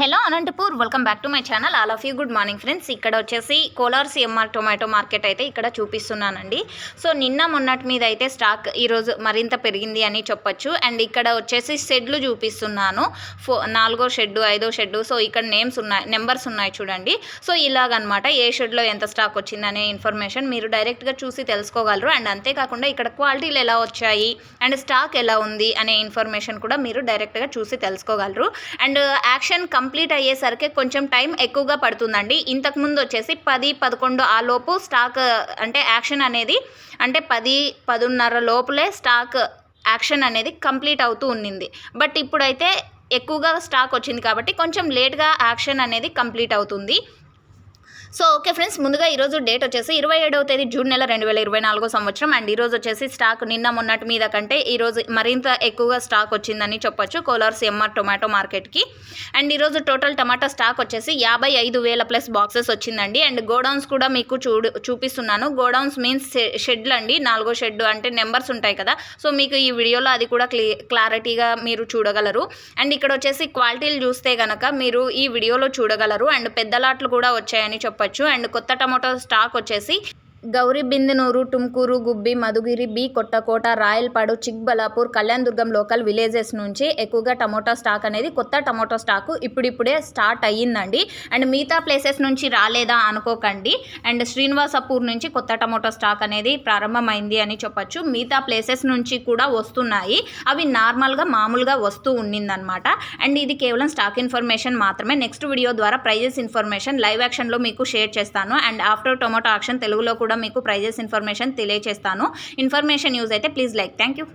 hello? Anantapur welcome back to my channel all of you good morning friends ఇక్కడ వచ్చేసి Kolar CMR tomato market అయితే ఇక్కడ చూపిస్తున్నానండి. So నిన్న మొన్నటి మీద అయితే స్టాక్ ఈరోజు మరింత పెరిగింది అని చెప్పొచ్చు. అండ్ ఇక్కడ వచ్చేసి షెడ్లు చూపిస్తున్నాను. ఫో నాలుగో షెడ్డు ఐదో షెడ్డు. సో ఇక్కడ నేమ్స్ ఉన్నాయి నెంబర్స్ ఉన్నాయి చూడండి. సో ఇలాగనమాట ఏ షెడ్లో ఎంత స్టాక్ వచ్చిందనే ఇన్ఫర్మేషన్ మీరు డైరెక్ట్గా చూసి తెలుసుకోగలరు. అండ్ అంతేకాకుండా ఇక్కడ క్వాలిటీలు ఎలా వచ్చాయి? అండ్ స్టాక్ ఎలా ఉంది? అనే ఇన్ఫర్మేషన్ కూడా మీరు డైరెక్ట్గా చూసి తెలుసుకోగలరు. అండ్ యాక్షన్ కంప్లీట్ అయ్యేసరికి కొంచెం టైం ఎక్కువగా పడుతుందండి. ఇంతకుముందు వచ్చేసి పది పదకొండు ఆ లోపు స్టాక్ అంటే యాక్షన్ అనేది అంటే పది పదున్నర లోపలే స్టాక్ యాక్షన్ అనేది కంప్లీట్ అవుతూ ఉన్నింది. బట్ ఇప్పుడైతే ఎక్కువగా స్టాక్ వచ్చింది కాబట్టి కొంచెం లేట్గా యాక్షన్ అనేది కంప్లీట్ అవుతుంది. సో ఓకే ఫ్రెండ్స్ ముందుగా ఈరోజు డేట్ వచ్చేసి ఇరవై ఏడవ తేదీ జూన్ నెల రెండు వేల ఇరవై నాలుగో సంవత్సరం. అండ్ ఈరోజు వచ్చేసి స్టాక్ నిన్న మొన్నటి మీద కంటే ఈరోజు మరింత ఎక్కువగా స్టాక్ వచ్చిందని చెప్పొచ్చు కోలార్స్ ఎంఆర్ టొమాటో మార్కెట్కి. అండ్ ఈరోజు టోటల్ టమాటా స్టాక్ వచ్చేసి యాభై ఐదు వేల ప్లస్ బాక్సెస్ వచ్చిందండి. అండ్ గోడౌన్స్ కూడా మీకు చూడు చూపిస్తున్నాను. గోడౌన్స్ మీన్స్ షెడ్లు అండి. నాలుగో షెడ్ అంటే నెంబర్స్ ఉంటాయి కదా. సో మీకు ఈ వీడియోలో అది కూడా క్లీ క్లారిటీగా మీరు చూడగలరు. అండ్ ఇక్కడ వచ్చేసి క్వాలిటీలు చూస్తే కనుక మీరు ఈ వీడియోలో చూడగలరు. అండ్ పెద్ద లాట్లు కూడా వచ్చాయని చెప్పొచ్చు. అండ్ కొత్త టమాటో స్టాక్ వచ్చేసి Gauribidanur Tumkur Gubbi Madhugiri B Kottakota Rayalpadu Chikballapur Kalyandurgam local villages నుంచి ఎక్కువగా టమోటా స్టాక్ అనేది కొత్త టమోటా స్టాక్ ఇప్పుడిప్పుడే స్టార్ట్ అయ్యిందండి. అండ్ మిగతా ప్లేసెస్ నుంచి రాలేదా అనుకోకండి. అండ్ శ్రీనివాసపూర్ నుంచి కొత్త టమోటా స్టాక్ అనేది ప్రారంభమైంది అని చెప్పొచ్చు. మిగతా ప్లేసెస్ నుంచి కూడా వస్తున్నాయి. అవి నార్మల్గా మామూలుగా వస్తూ ఉన్నిందనమాట అండ్ ఇది కేవలం స్టాక్ ఇన్ఫర్మేషన్ మాత్రమే. నెక్స్ట్ వీడియో ద్వారా ప్రైజెస్ ఇన్ఫర్మేషన్ లైవ్ యాక్షన్లో మీకు షేర్ చేస్తాను. అండ్ ఆఫ్టర్ టొమాటో యాక్షన్ తెలుగులో కూడా కూడా మీకు ప్రైజెస్ ఇన్ఫర్మేషన్ తెలియజేస్తాను ఇన్ఫర్మేషన్ యూజ్ అయితే ప్లీజ్ లైక్. Thank you